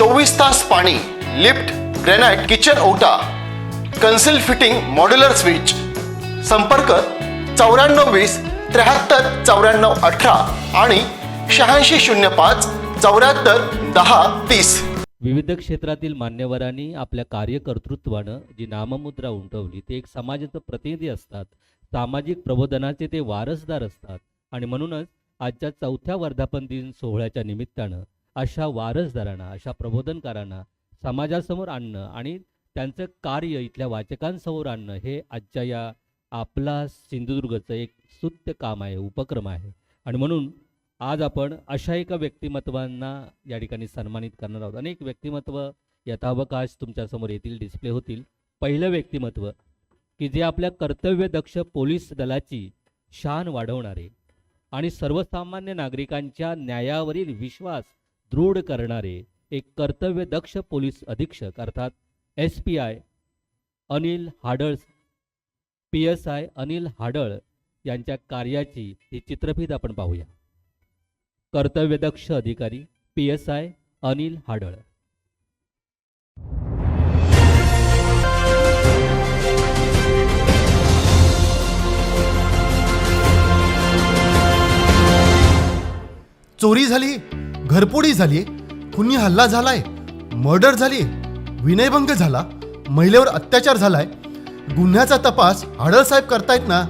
चोवीस तास पाणी लिफ्ट ग्रेनाइट किचन ओटा कन्सिल फिटिंग मॉड्युलर स्विच. संपर्क चौऱ्याण्णव वीस त्र्याहत्तर चौऱ्याण्णव अठरा आणि शहाऐंशी शून्य पाच चौऱ्याहत्तर दहा तीस. विविध क्षेत्रातील मान्यवरांनी आपल्या कार्यकर्तृत्वानं जी नाममुद्रा उमटवली ते एक समाजाचं प्रतिनिधी असतात. सामाजिक प्रबोधनाचे ते वारसदार असतात. आणि म्हणूनच आजच्या चौथ्या वर्धापन दिन सोहळ्याच्या निमित्तानं अशा वारसदारांना अशा प्रबोधनकारांना समाजासमोर आणणं आणि त्यांचं कार्य इथल्या वाचकांसमोर आणणं हे आजच्या या आपला सिंधुदुर्गचं एक स्तुत्य काम आहे उपक्रम आहे. आणि म्हणून आज आपण अशा एका व्यक्तिमत्वांना या ठिकाणी सन्मानित करणार आहोत. अनेक व्यक्तिमत्व यथावकाश तुमच्यासमोर येतील डिस्प्ले होतील. पहिलं व्यक्तिमत्व की जे आपल्या कर्तव्यदक्ष पोलीस दलाची शान वाढवणारे आणि सर्वसामान्य नागरिकांच्या न्यायावरील विश्वास दृढ करणारे एक कर्तव्यदक्ष पोलीस अधीक्षक अर्थात S P I Anil Hadal P S I Anil Hadal यांच्या कार्याची ही चित्रफीत आपण पाहूया. कर्तव्यदक्ष अधिकारी P S I Anil Hadal. चोरी झाली? घरपोडी झाली कुणी हल्ला झालाय मर्डर झाली विनयभंग झाला महिलेवर अत्याचार झालाय. गुन्ह्याचा तपास हडळ साहेब करतायत ना?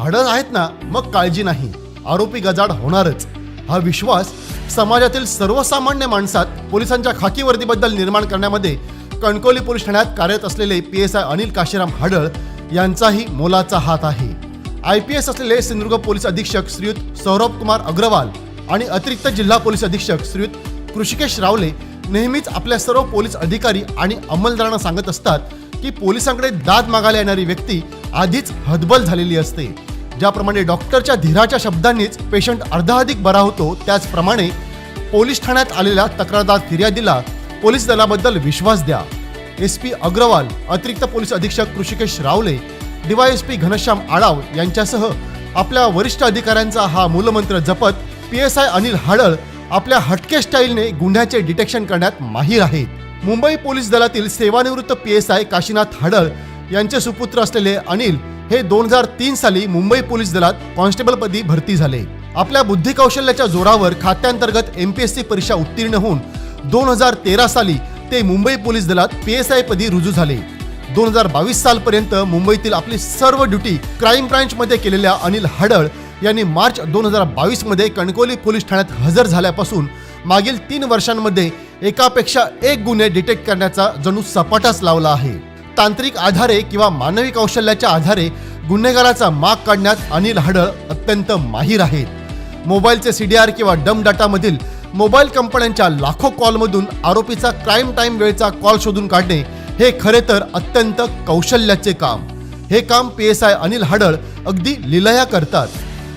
हडळ आहेत ना मग काळजी नाही. आरोपी गजाड होणारच. हा विश्वास समाजातील सर्वसामान्य माणसात पोलिसांच्या खाकी वर्दीबद्दल निर्माण करण्यामध्ये कणकवली पोलीस ठाण्यात कार्यरत असलेले P S I Anil Kashiram Hadal यांचाही मोलाचा हात आहे. आय पी एस असलेले सिंधुदुर्ग पोलीस अधीक्षक श्रीयुत सौरभ कुमार अग्रवाल आणि अतिरिक्त जिल्हा पोलीस अधीक्षक श्रीयुत कृषिकेश रावले नेहमीच आपल्या सर्व पोलीस अधिकारी आणि अंमलदारांना सांगत असतात की पोलिसांकडे दाद मागायला येणारी व्यक्ती आधीच हतबल झालेली असते. ज्याप्रमाणे डॉक्टरच्या धीराच्या शब्दांनीच पेशंट अर्धाधिक बरा होतो त्याचप्रमाणे पोलीस ठाण्यात आलेल्या तक्रारदार फिर्यादीला पोलीस दलाबद्दल विश्वास द्या. एस पी अग्रवाल अतिरिक्त पोलीस अधीक्षक ऋषिकेश रावले डीवायएसपी घनश्याम आडाव यांच्यासह आपल्या वरिष्ठ अधिकाऱ्यांचा हा मूलमंत्र जपत P S I Anil Hadal आपल्या हटके स्टाईलने गुन्ह्याचे डिटेक्शन करण्यात माहीर आहेत. मुंबई पोलीस दलातील सेवानिवृत्त P S I Kashinath Hadal यांचे सुपुत्र असलेले अनिल हे दोन हजार तीन साली मुंबई पोलीस दलात कॉन्स्टेबलपदी भरती झाले. आपल्या बुद्धी कौशल्याच्या जोरावर खात्यांतर्गत एम पी एस सी परीक्षा उत्तीर्ण होऊन दोन हजार तेरा साली ते मुंबई पोलीस दलात पी एस आय पदी रुजू झाले. दोन हजार बावीस सालपर्यंत मुंबईतील आपली सर्व ड्युटी क्राईम ब्रांचमध्ये केलेल्या अनिल हडळ यांनी मार्च दोन हजार बावीसमध्ये कणकोली पोलीस ठाण्यात हजर झाल्यापासून मागील तीन वर्षांमध्ये एकापेक्षा एक गुन्हे डिटेक्ट करण्याचा जणू सपाटाच लावला आहे. तांत्रिक आधारे किंवा मानवी कौशल्याच्या आधारे गुन्हेगाराचा माग काढण्यात अनिल हडळ अत्यंत माहीर आहेत. मोबाईलचे सी डी आर किंवा डम डाटामधील मोबाईल कंपन्यांच्या लाखो कॉलमधून आरोपीचा क्राईम टाईम वेळचा कॉल शोधून काढणे हे खरे तर अत्यंत कौशल्याचे काम. हे काम P S I Anil Hadal अगदी लिलया करतात.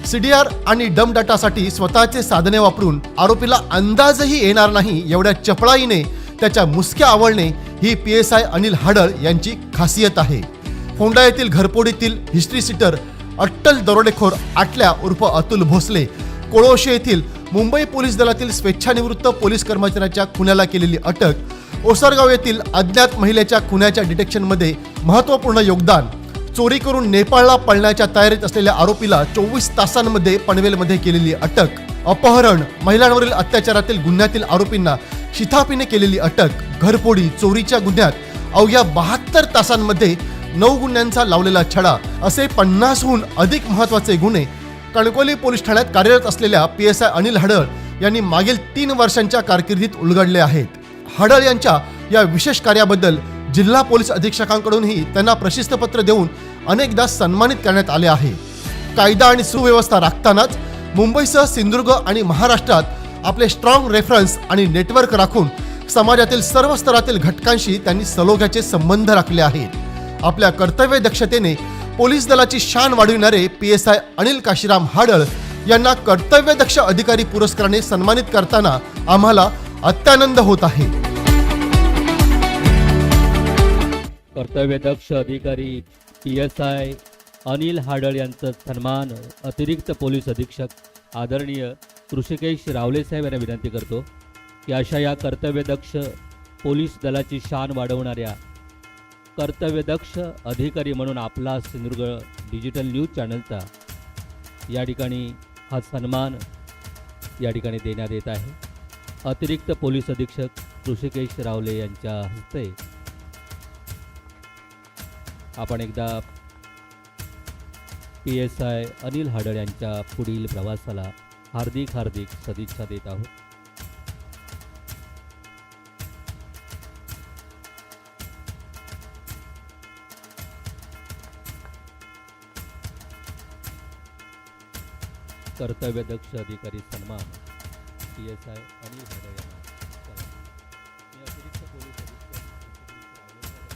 सीडीआर आणि डम डाटासाठी स्वतःचे साधने वापरून आरोपीला अंदाजही येणार नाही एवढ्या चपळाईने त्याच्या मुसक्या आवळणे ही P S I Anil Hadal यांची खासियत आहे. फोंडा येथील घरपोडीतील हिस्ट्री सिटर अट्टल दरोडेखोर आटल्या उर्फ अतुल भोसले कोळोशे येथील मुंबई पोलीस दलातील स्वेच्छानिवृत्त पोलीस कर्मचाऱ्याच्या खुन्याला केलेली अटक ओसरगाव येथील अज्ञात महिलेच्या खुन्याच्या डिटेक्शनमध्ये महत्त्वपूर्ण योगदान चोरी करून नेपाळला पळण्याच्या तयारीत असलेल्या आरोपीला चोवीस तासांमध्ये पनवेलमध्ये केलेली अटक. अपहरण महिलांवरील अत्याचारातील गुन्ह्यातील आरोपींना शिथापीने केलेली अटक. घरपोडी चोरीच्या गुन्ह्यात अवघ्या बहात्तर तासांमध्ये नऊ गुन्ह्यांचा लावलेला छडा. असे पन्नासहून अधिक महत्त्वाचे गुन्हे कणकोली पोलीस ठाण्यात कार्यरत असलेल्या P S I Anil Hadal यांनी मागील तीन वर्षांच्या कारकिर्दीत उलगडले आहेत. हडळ यांच्या या विशेष कार्याबद्दल जिल्हा पोलीस अधीक्षकांकडूनही त्यांना प्रशिस्तपत्र देऊन अनेकदा सन्मानित करण्यात आले आहे. कायदा आणि सुव्यवस्था राखतानाच मुंबईसह सिंधुदुर्ग आणि महाराष्ट्रात आपले स्ट्रॉंग रेफरन्स आणि नेटवर्क राखून समाजातील सर्व स्तरातील घटकांशी त्यांनी सलोख्याचे संबंध राखले आहेत आपल्या कर्तव्य दक्षतेने पोलीस दलाची शान वाढविणारे P S I Anil Kashiram Hadal यांना कर्तव्यदक्ष अधिकारी पुरस्काराने सन्मानित करताना आम्हाला अत्यानंद होत आहे. कर्तव्यदक्ष अधिकारी P S I Anil Hadal यांचा सन्मान अतिरिक्त पोलीस अधीक्षक आदरणीय ऋषिकेश रावले साहेब यांना विनंती करतो की अशा या कर्तव्यदक्ष पोलीस दलाची शान वाढवणाऱ्या कर्तव्यदक्ष अधिकारी म्हणून आपला सिंधुदुर्ग डिजिटल न्यूज चॅनलचा या ठिकाणी हा सन्मान या ठिकाणी देण्यात येत आहे. अतिरिक्त पोलीस अधीक्षक ऋषिकेश रावले यांच्या हस्ते आपण एकदा P S I Anil Hadal यांच्या पुढील प्रवासाला हार्दिक हार्दिक सदिच्छा देत आहोत. कर्तव्यदक्ष अधिकारी सन्मान P S I Anil Hadal यांना.